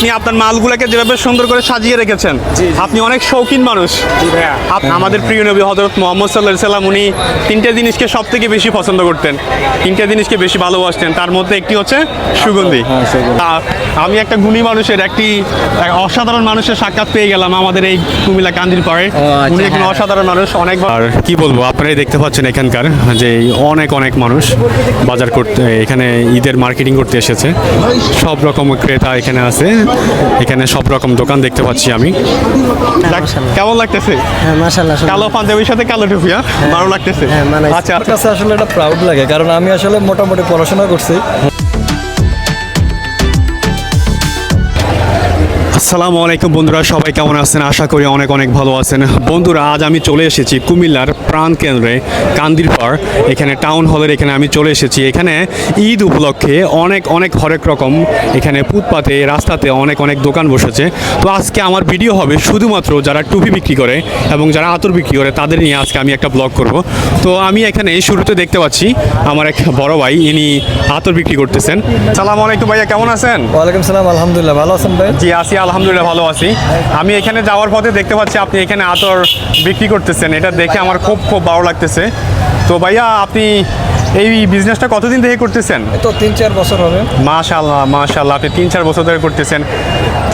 আপনি আপনার মালগুলোকে যেভাবে সুন্দর করে সাজিয়ে রেখেছেন আপনি অনেক শৌখিন মানুষ। আমাদের প্রিয় নবী হজরত মোহাম্মদ সাল্লাহ সাল্লাম উনি তিনটে জিনিসকে সব থেকে বেশি পছন্দ করতেন। তিনটে জিনিসকে বেশি ভালোবাসতেন। তার মধ্যে একটি হচ্ছে সুগন্ধি। আমি একটা গুণী মানুষের একটি অসাধারণ মানুষের সাক্ষাৎ পেয়ে গেলাম আমাদের এই কুমিল্লা কান্দির পাড়ে। আচ্ছা, উনি একজন অসাধারণ মানুষ অনেক আর কি বলব আপনারাই দেখতে পাচ্ছেন এখানকার যে অনেক অনেক মানুষ বাজার করতে এখানে ঈদের মার্কেটিং করতে এসেছে। সব রকম ক্রেতা এখানে আছে। এখানে সব রকম দোকান দেখতে পাচ্ছি আমি। কেমন লাগতেছে? হ্যাঁ কালো পাঞ্জাবির সাথে কালো টুপিয়া ভালো লাগতেছে। হ্যাঁ, আচ্ছা আমার কাছে আসলে এটা প্রাউড লাগে কারণ আমি আসলে মোটামুটি পড়াশোনা করছি। আসসালামু আলাইকুম বন্ধুরা সবাই কেমন আছেন? আশা করি অনেক অনেক ভালো আছেন। বন্ধুরা আজ আমি চলে এসেছি কুমিল্লার প্রাণ কেন্দ্রে কান্দিরপাড়। এখানে টাউন হলের এখানে আমি চলে এসেছি। এখানে ঈদ উপলক্ষে অনেক অনেক হরেক রকম এখানে ফুটপাতে রাস্তাতে অনেক অনেক দোকান বসেছে। তো আজকে আমার ভিডিও হবে শুধুমাত্র যারা টুপি বিক্রি করে এবং যারা আতর বিক্রি করে তাদের নিয়ে আজকে আমি একটা ব্লগ করব। তো আমি এখানে শুরুতে দেখতে পাচ্ছি আমার এক বড় ভাই ইনি আতর বিক্রি করতেছেন। সালাম আলাইকুম ভাইয়া কেমন আছেন? ওয়ালাইকুম সালাম আলহামদুলিল্লাহ ভালো আছেন ভাই? জি আছি আলহামদুলিল্লাহ। ভালো আছি। আমি এখানে যাওয়ার পথে দেখতে পাচ্ছি আপনি এখানে আতর বিক্রি করতেছেন। এটা দেখে আমার খুব খুব ভালো লাগতেছে। তো ভাইয়া আপনি এই বিজনেসটা কতদিন থেকে করতেছেন? তো তিন চার বছর হবে। মাশাল্লাহ মাশাল্লাহ আপনি তিন চার বছর ধরে করতেছেন।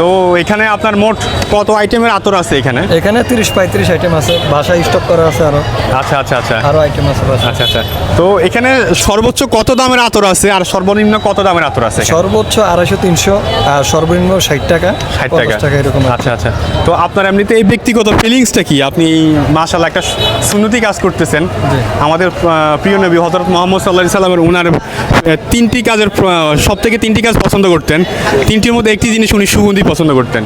তো এখানে আপনার মোট কত আইটেমের আতর আছে এখানে? এখানে তিরিশ পঁয়ত্রিশ আইটেম আছে বাসায় স্টক করা আছে আরও। আচ্ছা আচ্ছা আচ্ছা। আরও আইটেম আছে আচ্ছা আচ্ছা। তো এখানে সর্বোচ্চ কত দামের আতর আছে আর সর্বনিম্ন কত দামের আতর আছে সর্বোচ্চ আড়াইশো তিনশো আর সর্বনিম্ন ষাট টাকা ষাট টাকা। এরকম আচ্ছা আচ্ছা। তো আপনার এমনিতে এই ব্যক্তিগত ফিলিংসটা কি? আপনি মাশাল্লাহ একটা সুন্নতি কাজ করতেছেন। আমাদের প্রিয় নবী হজরত মোহাম্মদ সাল্লাহ সাল্লামের উনার তিনটি কাজের সব থেকে তিনটি কাজ পছন্দ করতেন। তিনটির মধ্যে একটি জিনিস উনি সুগন্ধি পছন্দ করতেন।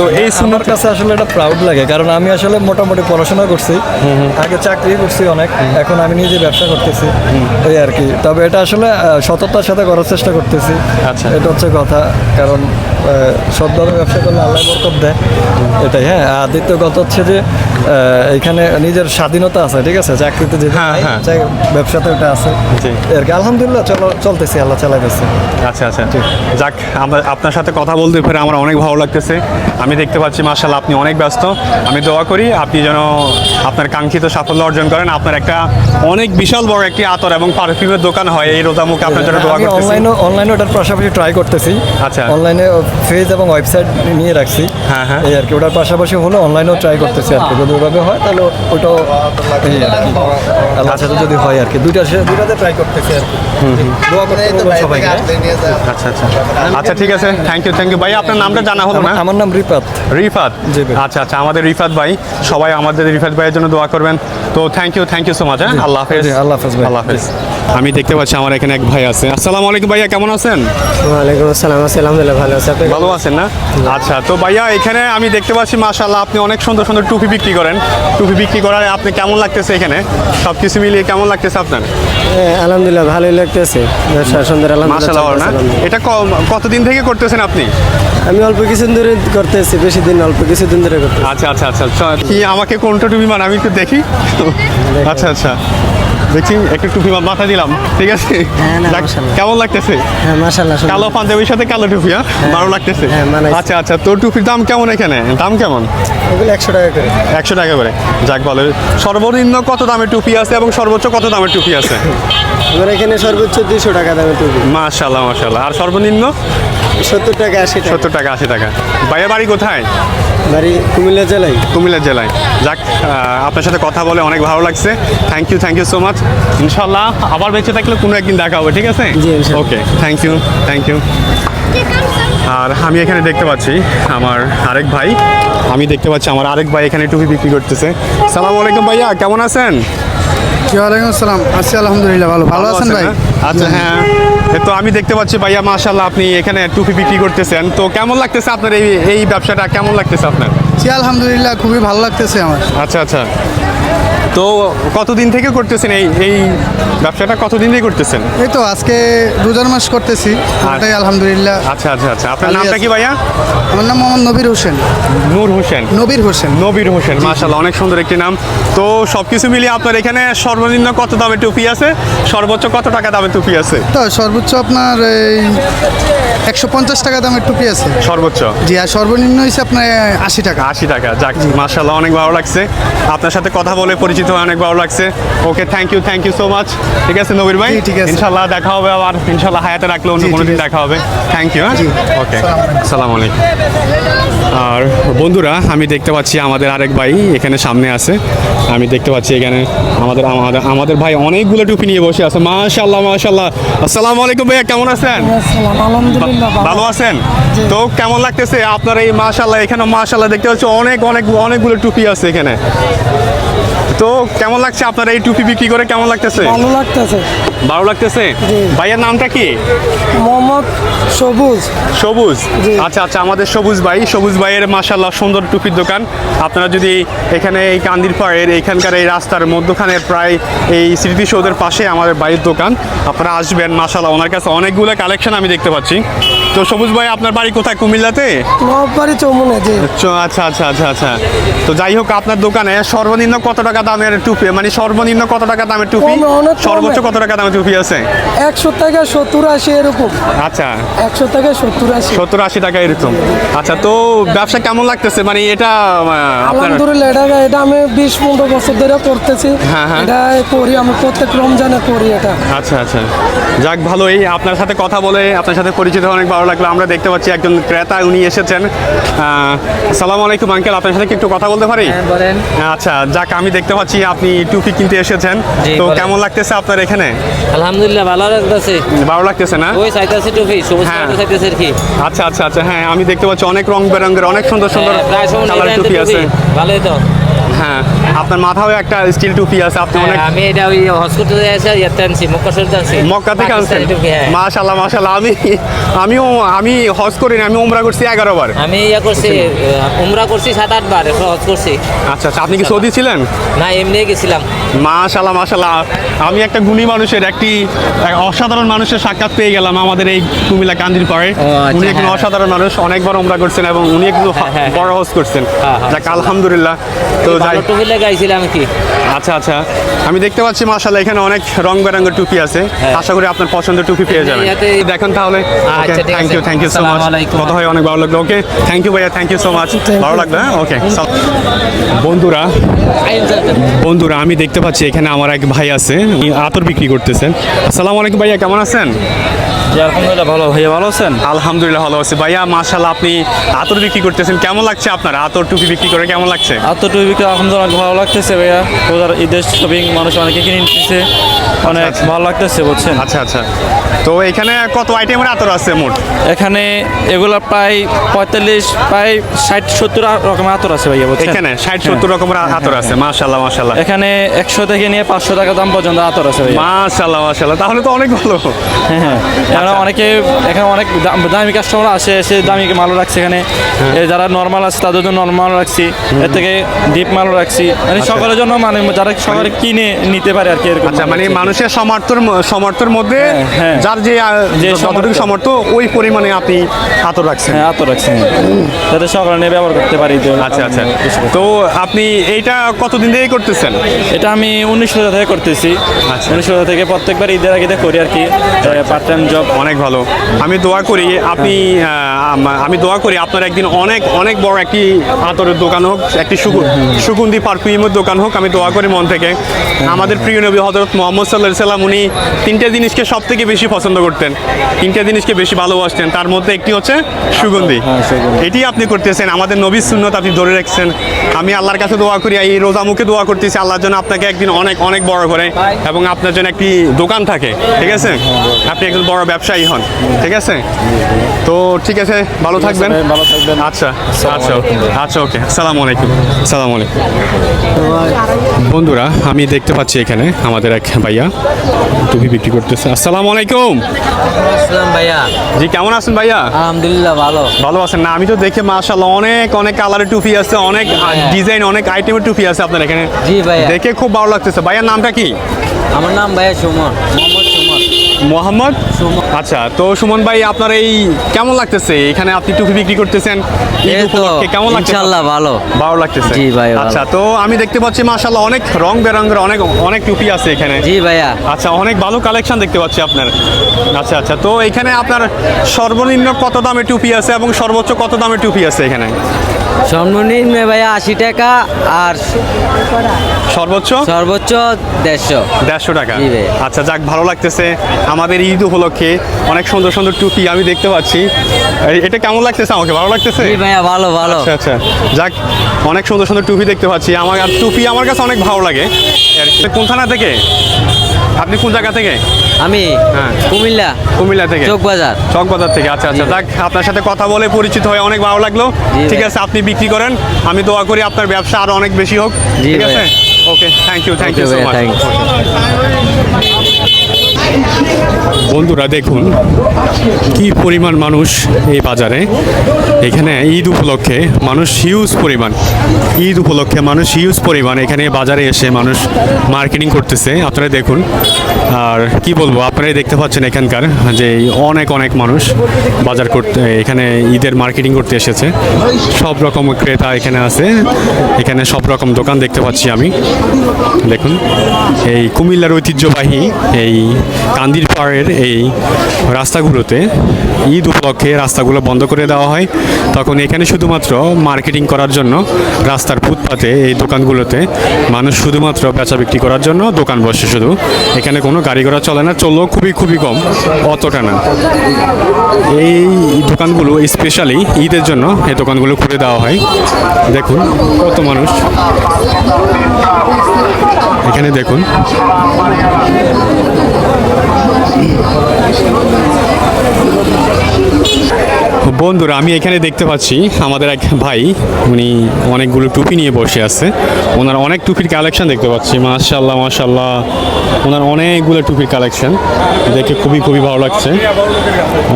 তো এই সুন্দর কাছে আসলে এটা প্রাউড লাগে কারণ আমি আসলে মোটামুটি পড়াশোনা করছি। আগে চাকরি করছি অনেক এখন আমি নিজে ব্যবসা করতেছি এই আর কি। তবে এটা আসলে সততার সাথে করার চেষ্টা করতেছি আচ্ছা। এটা হচ্ছে কথা কারণ সৎভাবে ব্যবসা করলে আল্লাহ বরকত দেয়। এটাই হ্যাঁ। আর দ্বিতীয় কথা হচ্ছে যে এখানে নিজের স্বাধীনতা আছে ঠিক আছে? চাকরিতে যে হ্যাঁ, হ্যাঁ। ব্যবসাতে ওটা আছে। কি আলহামদুলিল্লাহ চলো চলতেছি আল্লাহ চালাইতেছে। আচ্ছা আচ্ছা। যাক আমরা আপনার সাথে কথা বলতে পেরে আমার অনেক ভালো লাগতেছে। আমি দেখতে পাচ্ছি মার্শাল আপনি অনেক ব্যস্ত। আমি দোয়া করি আপনি যেন আপনার কাঙ্ক্ষিত সাফল্য অর্জন করেন। আপনার একটা অনেক বিশাল বড় একটি আতর এবং পারফিউমের দোকান হয় এই রোজা মুখে। আপনার জন্য দোয়া করতেছি। অনলাইনে অনলাইনে ওটার পাশাপাশি ট্রাই করতেছি। আচ্ছা। অনলাইনে পেজ এবং ওয়েবসাইট নিয়ে রাখছি। হ্যাঁ, হ্যাঁ। এই আর কি ওটার পাশাপাশি হলো অনলাইনেও ট্রাই করতেছি আর কি। যদি ওভাবে হয় তাহলে ওটাও এই আর কি। আল্লাহ সাথে যদি হয় আর কি দুইটা সে- দুইটাতে ট্রাই করতেছি আর কি। দোয়া করতে সবাইকে। আচ্ছা আচ্ছা। আচ্ছা ঠিক আছে। থ্যাংক ইউ থ্যাংক ইউ ভাই আপনার নামটা জানা হলো না? আমার- নাম রিফাত। জি আচ্ছা আচ্ছা। আমাদের রিফাত ভাই সবাই আমাদের রিফাত ভাইয়ের জন্য দোয়া করবেন। তো thank you thank you so much হ্যাঁ? আল্লাহ হাফেজ। আল্লাহ হাফেজ ভাই। আল্লাহ হাফেজ। আমি দেখতে পাচ্ছি আমার এখানে এক ভাই আছে। আসসালামু আলাইকুম ভাইয়া কেমন আছেন? ওয়ালাইকুম আসসালাম আছি আলহামদুলিল্লাহ ভালো আছি। আপনি ভালো আছেন না? আচ্ছা তো ভাইয়া এখানে আমি দেখতে পাচ্ছি মাশাল্লাহ আপনি অনেক সুন্দর সুন্দর টুপি বিক্রি করেন। টুপি বিক্রি করার আপনি কেমন লাগতেছে এখানে? সব কিছু মিলিয়ে কেমন লাগতেছে আপনার? আলহামদুলিল্লাহ ভালোই লাগতেছে। ব্যবসা সুন্দর মাশাল্লাহ না? এটা কতদিন থেকে করতেছেন আপনি? আমি অল্প কিছুদিন ধরে করতেছি বেশি দিন অল্প কিছুদিন ধরে করতেছি। আচ্ছা আচ্ছা আচ্ছা চ- কি আমাকে কোনটা টুপি মান আমি একটু দেখি। আচ্ছা আচ্ছা। দেখছি একটু টুপি মাথা দিলাম। ঠিক আছে? হ্যাঁ, কেমন লাগতেছে? হ্যাঁ কালো পাঞ্জাবির সাথে কালো টুপি হ্যাঁ? ভালো লাগতেছে। হ্যাঁ, আচ্ছা আচ্ছা তোর টুপির দাম কেমন এখানে? দাম কেমন? একশো টাকা করে। একশো টাকা করে। যাক ভালো। সর্বনিম্ন কত দামের টুপি আছে এবং সর্বোচ্চ কত দামের টুপি আছে? এখানে সর্বোচ্চ দুইশো টাকা দামে টুপি। মাশাল্লাহ মাশাল্লাহ আর সর্বনিম্ন? সত্তর টাকা আশি টাকা। সত্তর টাকা আশি টাকা। ভাইয়া বাড়ি কোথায়? বাড়ি কুমিল্লা জেলায়। কুমিল্লা জেলায়। যাক আপনার সাথে কথা বলে অনেক ভালো লাগছে। Thank you thank you so much ইনশাল্লাহ আবার বেঁচে থাকলে কোনো একদিন দেখা হবে ঠিক আছে? জি, okay thank you thank you আর আমি এখানে দেখতে পাচ্ছি আমার আরেক ভাই। আমি দেখতে পাচ্ছি আমার আরেক ভাই এখানে টুপি বিক্রি করতেছে। সালাম আলাইকুম ভাইয়া কেমন আছেন? ওয়ালাইকুম আসসালাম। আছি আলহামদুলিল্লাহ ভালো। ভালো আছেন ভাই? আচ্ছা হ্যাঁ। তো আমি দেখতে পাচ্ছি ভাইয়া মাশাল্লাহ আপনি এখানে টুপি বিক্রি করতেছেন। তো কেমন লাগতেছে আপনার এই এই ব্যবসাটা? কেমন লাগতেছে আপনার? জি আলহামদুলিল্লাহ খুবই ভালো লাগতেছে আমার। আচ্ছা আচ্ছা। তো কতদিন থেকে করতেছেন এই এই ব্যবসাটা? কতদিন থেকে করতেছেন? এই তো আজকে রোজার মাস করতেছি। ওটাই আলহামদুলিল্লাহ। আচ্ছা আচ্ছা আচ্ছা। আপনার নামটা কি ভাইয়া? আমার নাম মোহাম্মদ নবীর হোসেন। নূর হোসেন। নবীর হোসেন। নবীর হোসেন মাশাল্লাহ অনেক সুন্দর একটি নাম। তো সবকিছু মিলিয়ে আপনার এখানে সর্বনিম্ন কত দামের টুপি আছে? সর্বোচ্চ কত টাকা দামের টুপি আছে? তো সর্বোচ্চ আপনার এই একশো পঞ্চাশ টাকা দামের টুপি আছে। সর্বোচ্চ? জি আর সর্বনিম্ন হয়েছে আপনার আশি টাকা। আশি টাকা। যাক মাশাল্লাহ অনেক ভালো লাগছে। আপনার সাথে কথা বলে পরিচিত হয়ে অনেক ভালো লাগছে। Okay thank you thank you so much ঠিক আছে নবীর ভাই? ঠিক আছে। ইনশাল্লাহ দেখা হবে আবার। ইনশাল্লাহ হায়াতে রাখলে অন্য কোনো দিন দেখা হবে। থ্যাংক ইউ ওকে আসসালামু আলাইকুম। আর বন্ধুরা আমি দেখতে পাচ্ছি আমাদের আরেক ভাই এখানে সামনে আছে। আমি দেখতে পাচ্ছি এখানে আমাদের আমাদের আমাদের ভাই অনেকগুলো টুপি নিয়ে বসে আছে। মাশাল্লাহ মাশাল্লাহ আসসালামু আলাইকুম ভাইয়া কেমন আছেন? আলহামদুলিল্লাহ ভালো। আছেন? তো কেমন লাগতেছে? আপনার এই মাশাল্লাহ এখানে মাশাল্লাহ দেখতে পাচ্ছি অনেক অনেক অনেকগুলো টুপি আছে এখানে। তো কেমন লাগছে আপনার এই টুপি বিক্রি করে? কেমন লাগতেছে? ভালো লাগতেছে। ভালো লাগতেছে? ভাইয়ের নামটা কি? মোহাম্মদ সবুজ। সবুজ? আচ্ছা আচ্ছা আমাদের সবুজ ভাই। সবুজ ভাইয়ের মাশাল্লাহ সুন্দর টুপির দোকান। আপনারা যদি এখানে এই কান্দির পাড়ের এখানকার এই রাস্তার মধ্যখানে প্রায় এই স্মৃতিসৌধের পাশে আমাদের ভাইয়ের দোকান আপনারা আসবেন মাশাল্লাহ ওনার কাছে অনেকগুলো কালেকশন আমি দেখতে পাচ্ছি। তো সবুজ ভাই আপনার বাড়ি কোথায়? কুমিল্লাতে? নবাবাড়ি চৌমুনে জি। চ- আচ্ছা আচ্ছা আচ্ছা আচ্ছা। তো যাই হোক আপনার দোকানে সর্বনিম্ন কত টাকা দামের টুপি? মানে সর্বনিম্ন কত টাকা দামের টুপি। সর্বোচ্চ কত টাকা দামের টুপি আছে? একশো থেকে সত্তর আশি এরকম। আচ্ছা। একশো থেকে সত্তর আশি। সত্তর আশি টাকা এরকম। আচ্ছা তো ব্যবসা কেমন লাগতেছে? মানে এটা আলহামদুলিল্লাহ এটা এটা আমি বিশ পনেরো বছর ধরে করতেছি। হ্যাঁ, হ্যাঁ। এটা করি আমি প্রত্যেক রমজানে করি এটা। আচ্ছা আচ্ছা। যাক ভালোই। আপনার সাথে কথা বলে আপনার সাথে পরিচিত অনেক ভালো লাগল। আমরা দেখতে পাচ্ছি একজন ক্রেতা উনি এসেছেন। আসসালামু আলাইকুম আঙ্কেল। আপনার সাথে কি একটু কথা বলতে পারি? হ্যাঁ, বলেন। আচ্ছা যাক আমি দেখতে পাচ্ছি আপনি টুপি কিনতে এসেছেন। তো কেমন লাগতেছে আপনার এখানে? আলহামদুলিল্লাহ ভালো লাগতেছে। ভালো লাগতেছে না? ওই চাইতেছে টুপি সবুজ হ্যাঁ। কালার চাইতেছে আর কি। আচ্ছা আচ্ছা আচ্ছা হ্যাঁ আমি দেখতে পাচ্ছি অনেক রং বেরঙের অনেক সুন্দর সুন্দর হ্যাঁ, কালার টুপি। আছে। ভালোই তো। হ্যাঁ। আপনার মাথাও একটা স্টিল টুপি আছে আপনি হ্যাঁ, অনেক আমি এটা ওই করতে এসে ইয়াতে আনছি মক্কা শরীফ আনছি মক্কা থেকে আনছেন মাশাল্লাহ মাশাল্লাহ আমি আমিও আমি হজ করিনি আমি উমরা করছি এগারো বার। আমি ইয়া করছি উমরা করছি সাত আট বার হজ করছি। আচ্ছা আচ্ছা আপনি কি সৌদি ছিলেন? না এমনি গেছিলাম। মাশাল্লাহ মাশাল্লাহ আমি একটা গুণী মানুষের একটি অসাধারণ মানুষের সাক্ষাৎ পেয়ে গেলাম আমাদের এই কুমিল্লা কান্দির পাড়ে। আচ্ছা, উনি একজন হ্যাঁ। অসাধারণ মানুষ অনেকবার উমরা করছেন এবং উনি একটু হ্যাঁ, বড় হজ করছেন। যাক আলহামদুলিল্লাহ। তো টুপি লাগাইছিলাম কি? আচ্ছা আচ্ছা। আমি দেখতে পাচ্ছি মাশাল্লাহ এখানে অনেক রং বেরঙের টুপি আছে। হ্যাঁ। আশা করি আপনার পছন্দের টুপি পেয়ে যাবেন। দেখেন তাহলে। আচ্ছা, thank you thank you so much কথা হয় অনেক ভালো লাগল। ওকে থ্যাংক ইউ ভাইয়া থ্যাংক ইউ সো মাচ ভালো লাগল হ্যাঁ? ওকে বন্ধুরা বন্ধুরা আমি দেখতে পাচ্ছি এখানে আমার এক ভাই আছে। আতর বিক্রি করতেছেন আসসালামু আলাইকুম ভাইয়া কেমন আছেন? আলহামদুলিল্লাহ ভালো। ভাইয়া ভালো আছেন? আলহামদুলিল্লাহ ভালো আছি। ভাইয়া মাশাল্লাহ আপনি আতর বিক্রি করতেছেন। কেমন লাগছে আপনার? আতর টুপি বিক্রি করে কেমন লাগছে? আত্মটুবিকে আলহামদুলিল্লাহ ভালো লাগতেছে ভাইয়া। রোজার ঈদের শপিং মানুষ অনেকে কিনে নিতেছে। অনেক আচ্ছা। ভালো লাগতেছে বুঝছেন? আচ্ছা আচ্ছা। তো এখানে কত আইটেমের আতর আছে মোট? এখানে এগুলো প্রায় পঁয়তাল্লিশ প্রায় ষাট সত্তর রকমের আতর আছে ভাইয়া বুঝছেন? এখানে ষাট সত্তর রকমের আতর আছে মাশাল্লাহ মাশাল্লাহ এখানে একশো থেকে নিয়ে পাঁচশো টাকা দাম পর্যন্ত আতর আছে ভাইয়া। মাশাল্লাহ মাশাল্লাহ তাহলে তো অনেক ভালো। হ্যাঁ হ্যাঁ। অনেকে এখানে অনেক দাম- কাস্টমার আসে এসে দামি মালও রাখছে এখানে। হ্যাঁ। যারা নর্মাল আছে তাদের জন্য নর্মাল রাখছি। এর থেকে ডিপ মালও রাখছি। মানে সকলের জন্য মানে যারা সকলে কিনে নিতে পারে আর কি এরকম আচ্ছা মানে মানুষের সমর্থন সমর্থের মধ্যে হ্যাঁ, হ্যাঁ। যার যে যে যতটুকু। সমর্থ ওই পরিমাণে আপনি আতর রাখছেন। হ্যাঁ আতর রাখছি যাতে সকলে নিয়ে ব্যবহার করতে পারি তো। আচ্ছা আচ্ছা। তো আপনি এইটা কতদিন থেকে করতেছেন? এটা আমি উনিশ উনিশশো থেকে করতেছি। উনিশ উনিশশো থেকে প্রত্যেকবার ঈদের আগে করি আর কি। পার্ট টাইম জব অনেক ভালো। আমি দোয়া করি আপনি আহ, আমি দোয়া করি আপনার একদিন অনেক অনেক বড় একটি আতরের দোকান হোক একটি সুগু- সুগন্ধি পারফিউমের দোকান হোক আমি দোয়া করি মন থেকে। আমাদের প্রিয় নবী হজরত মোহাম্মদ সাল্লাহ সাল্লাম উনি তিনটে জিনিসকে সব থেকে বেশি পছন্দ করতেন। তিনটে জিনিসকে বেশি ভালোবাসতেন। তার মধ্যে একটি হচ্ছে সুগন্ধি। হ্যাঁ। এটি আপনি করতেছেন আমাদের নবীর সুন্নত আপনি ধরে রাখছেন। আমি আল্লাহর কাছে দোয়া করি এই রোজা মুখে দোয়া করতেছি আল্লাহর জন্য আপনাকে একদিন অনেক অনেক বড় করে এবং আপনার জন্য একটি দোকান থাকে ঠিক আছে? আপনি একজন বড় ব্যবসায়ী হন ঠিক আছে? তো ঠিক আছে ভালো থাকবেন। ভালো থাকবেন। আচ্ছা আচ্ছা। আচ্ছা ওকে আসসালামু আলাইকুম আসসালামু আলাইকুম। বন্ধুরা আমি দেখতে পাচ্ছি এখানে আমাদের এক ভাইয়া টুপি বিক্রি করতেছে। আসসালামু আলাইকুম। আসসালাম ভাইয়া। জি কেমন আছেন ভাইয়া? আলহামদুলিল্লাহ ভালো। ভালো আছেন না? আমি তো দেখে মাশাআল্লাহ অনেক অনেক কালারের টুপি আছে অনেক ডিজাইন অনেক আইটেমের টুপি আছে আপনার এখানে। জি ভাইয়া। দেখে খুব ভালো লাগতেছে। ভাইয়ার নামটা কি? আমার নাম ভাইয়া সুমন মোহাম্মদ সুমন। মোহাম্মদ? আচ্ছা তো সুমন ভাই আপনার এই কেমন লাগতেছে? এখানে আপনি টুপি বিক্রি করতেছেন কেমন লাগছে ভালো। ভালো লাগতেছে? জি ভাই, আচ্ছা তো আমি দেখতে পাচ্ছি মাশাআল্লাহ অনেক রং বেরঙের অনেক অনেক টুপি আছে এখানে। জি ভাইয়া। আচ্ছা অনেক ভালো কালেকশন দেখতে পাচ্ছি আপনার। আচ্ছা আচ্ছা তো এখানে আপনার সর্বনিম্ন কত দামে টুপি আছে এবং সর্বোচ্চ কত দামের টুপি আছে এখানে? সর্বনিম্ন ভাইয়া আশি টাকা আর সর্বোচ্চ? সর্বোচ্চ দেড়শো। দেড়শো টাকা। আচ্ছা যাক ভালো লাগতেছে। আমাদের ঈদ উপলক্ষে অনেক সুন্দর সুন্দর টুপি আমি দেখতে পাচ্ছি। এটা কেমন লাগতেছে আমাকে? ভালো লাগতেছে? ভাইয়া ভালো ভালো। আচ্ছা আচ্ছা। যাক অনেক সুন্দর সুন্দর টুপি দেখতে পাচ্ছি। আমার টুপি আমার কাছে অনেক ভালো লাগে। কোন থানা থেকে? আপনি কোন জায়গা থেকে? আমি হ্যাঁ। কুমিল্লা। কুমিল্লা থেকে? চকবাজার। চকবাজার থেকে আচ্ছা আচ্ছা। যাক আপনার সাথে কথা বলে পরিচিত হয়ে অনেক ভালো লাগল। ঠিক আছে আপনি বিক্রি করেন। আমি দোয়া করি আপনার ব্যবসা আরও অনেক বেশি হোক। ঠিক আছে? Okay thank you thank you so much. বন্ধুরা দেখুন, কি পরিমাণ মানুষ এই বাজারে। এখানে ঈদ উপলক্ষে মানুষ হিউজ পরিমাণ, ঈদ উপলক্ষে মানুষ হিউজ পরিমাণ এখানে বাজারে এসে মানুষ মার্কেটিং করতেছে। আপনারা দেখুন, আর কি বলব, আপনারাই দেখতে পাচ্ছেন এখানকার যে অনেক অনেক মানুষ বাজার করতে, এখানে ঈদের মার্কেটিং করতে এসেছে। সব রকম ক্রেতা এখানে আছে, এখানে সব রকম দোকান দেখতে পাচ্ছি আমি। দেখুন, এই কুমিল্লার ঐতিহ্যবাহী এই কান্দির পাড়ের এই রাস্তাগুলোতে ঈদ উপলক্ষে রাস্তাগুলো বন্ধ করে দেওয়া হয়। তখন এখানে শুধুমাত্র মার্কেটিং করার জন্য রাস্তার ফুটপাতে এই দোকানগুলোতে মানুষ শুধুমাত্র বেচা বিক্রি করার জন্য দোকান বসে শুধু। এখানে কোনো গাড়ি ঘোড়া চলে না, চললেও খুবই খুবই কম, অতটা না। এই দোকানগুলো স্পেশালি ঈদের জন্য এই দোকানগুলো খুলে দেওয়া হয়। দেখুন কত মানুষ। এখানে দেখুন। বন্ধুরা, আমি এখানে দেখতে পাচ্ছি আমাদের এক ভাই, উনি অনেকগুলো টুপি নিয়ে বসে আছে। ওনার অনেক টুপির কালেকশন দেখতে পাচ্ছি মাশাল্লাহ মাশাল্লাহ ওনার অনেকগুলো টুপির কালেকশন দেখে খুবই খুবই ভালো লাগছে।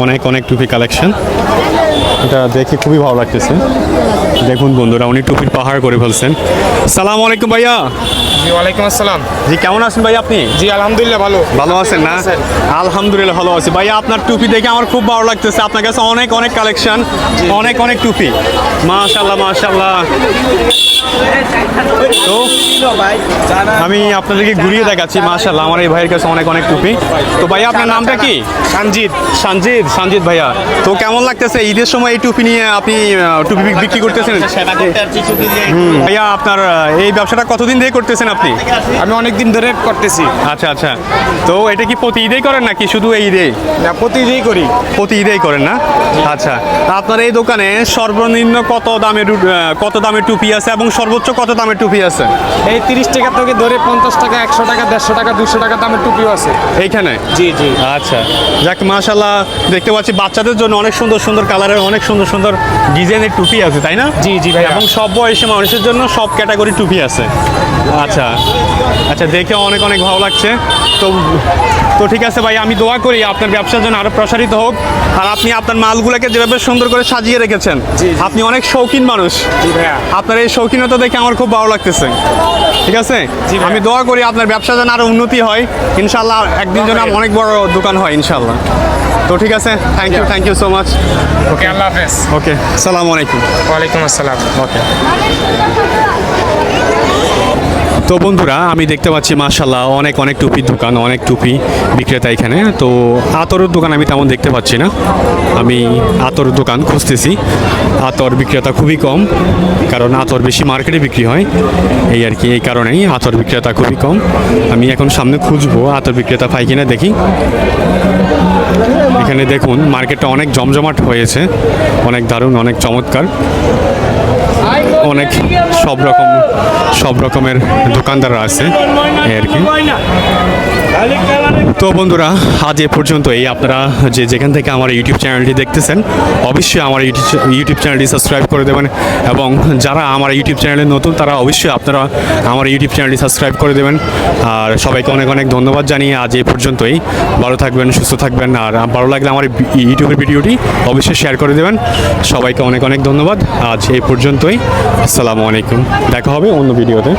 অনেক অনেক টুপির কালেকশন এটা দেখে খুবই ভালো লাগতেছে। দেখুন বন্ধুরা উনি টুপির পাহাড় করে ফেলছেন। সালাম আলাইকুম ভাইয়া। জি ওয়ালাইকুম আসসালাম। জি কেমন আছেন ভাই আপনি? জি আলহামদুলিল্লাহ ভালো। ভালো আছেন না? আলহামদুলিল্লাহ ভালো আছি। ভাইয়া আপনার টুপি দেখে আমার খুব ভালো লাগতেছে। আপনার কাছে অনেক অনেক কালেকশন অনেক অনেক টুপি। মাশাল্লাহ মাশাল্লাহ তো আমি আপনাদেরকে ঘুরিয়ে দেখাচ্ছি মাশাল্লাহ আমার এই ভাইয়ের কাছে অনেক অনেক টুপি। তো ভাইয়া আপনার নামটা কি? সঞ্জিত সঞ্জিত সঞ্জিত ভাইয়া। তো কেমন লাগতেছে? ঈদের সময় এই টুপি নিয়ে আপনি টুপি বিক- বিক্রি করতেছেন? ভাইয়া আপনার এই ব্যবসাটা কতদিন দিয়ে করতেছেন আপনি? আমি অনেক দিন ধরে করতেছি। আচ্ছা আচ্ছা। তো এটা কি প্রতি ঈদেই করেন নাকি শুধু এই ঈদে না, প্রতিদিনই করি। প্রতি ঈদেই করেন না? আচ্ছা। তা আপনার এই দোকানে সর্বনিম্ন কত দামের কত দামের টুপি আছে এবং সর্বোচ্চ কত দামের টুপি আছে? এই তিরিশ টাকা থেকে ধরে পঞ্চাশ টাকা একশো টাকা দেড়শো টাকা দুশো টাকা দামের টুপিও আছে। এইখানে? জি জি। আচ্ছা। যাক মাশাল্লাহ দেখতে পাচ্ছি বাচ্চাদের জন্য অনেক সুন্দর সুন্দর কালারের অনেক সুন্দর সুন্দর ডিজাইনের টুপি আছে তাই না? জি, জি ভাই এবং সব বয়সী মানুষের জন্য সব ক্যাটাগরি টুপি আছে। আচ্ছা আচ্ছা দেখে অনেক অনেক ভালো লাগছে। তো তো ঠিক আছে ভাই আমি দোয়া করি আপনার ব্যবসার জন্য আরও প্রসারিত হোক। আর আপনি আপনার মালগুলোকে যেভাবে সুন্দর করে সাজিয়ে রেখেছেন। আপনি অনেক শৌখিন মানুষ। আপনার এই শৌখিনতা দেখে আমার খুব ভালো লাগতেছে। ঠিক আছে? আমি দোয়া করি আপনার ব্যবসা যেন আরও উন্নতি হয়। ইনশাল্লাহ একদিন যেন অনেক বড় দোকান হয় ইনশাল্লাহ তো ঠিক আছে thank you thank you so much okay আল্লাহ হাফেজ। ওকে সালাম আলাইকুম। ওয়ালাইকুম আসসালাম। ওকে। তো বন্ধুরা, আমি দেখতে পাচ্ছি মাশাল্লাহ অনেক অনেক টুপির দোকান, অনেক টুপি বিক্রেতা এখানে। তো আতরের দোকান আমি তেমন দেখতে পাচ্ছি না। আমি আতর দোকান খুঁজতেছি। আতর বিক্রেতা খুবই কম, কারণ আতর বেশি মার্কেটে বিক্রি হয়। এই আর কি, এই কারণেই আতর বিক্রেতা খুবই কম। আমি এখন সামনে খুঁজবো, আতর বিক্রেতা পাই কিনা দেখি। এখানে দেখুন মার্কেটটা অনেক জমজমাট হয়েছে অনেক দারুণ অনেক চমৎকার। অনেক সব রকম সব রকমের দোকানদাররা আছে আর কি। তো বন্ধুরা, আজ এ পর্যন্তই। আপনারা যে যেখান থেকে আমার ইউটিউব চ্যানেলটি দেখতেছেন, অবশ্যই আমার ইউটিউব ইউটিউব চ্যানেলটি সাবস্ক্রাইব করে দেবেন এবং যারা আমার ইউটিউব চ্যানেলে নতুন, তারা অবশ্যই আপনারা আমার ইউটিউব চ্যানেলটি সাবস্ক্রাইব করে দেবেন। আর সবাইকে অনেক অনেক ধন্যবাদ জানিয়ে আজ এ পর্যন্তই। ভালো থাকবেন, সুস্থ থাকবেন, আর ভালো লাগলে আমার ইউটিউবের ভিডিওটি অবশ্যই শেয়ার করে দেবেন। সবাইকে অনেক অনেক ধন্যবাদ। আজ এ পর্যন্তই। আসসালামু আলাইকুম। দেখা হবে অন্য ভিডিওতে।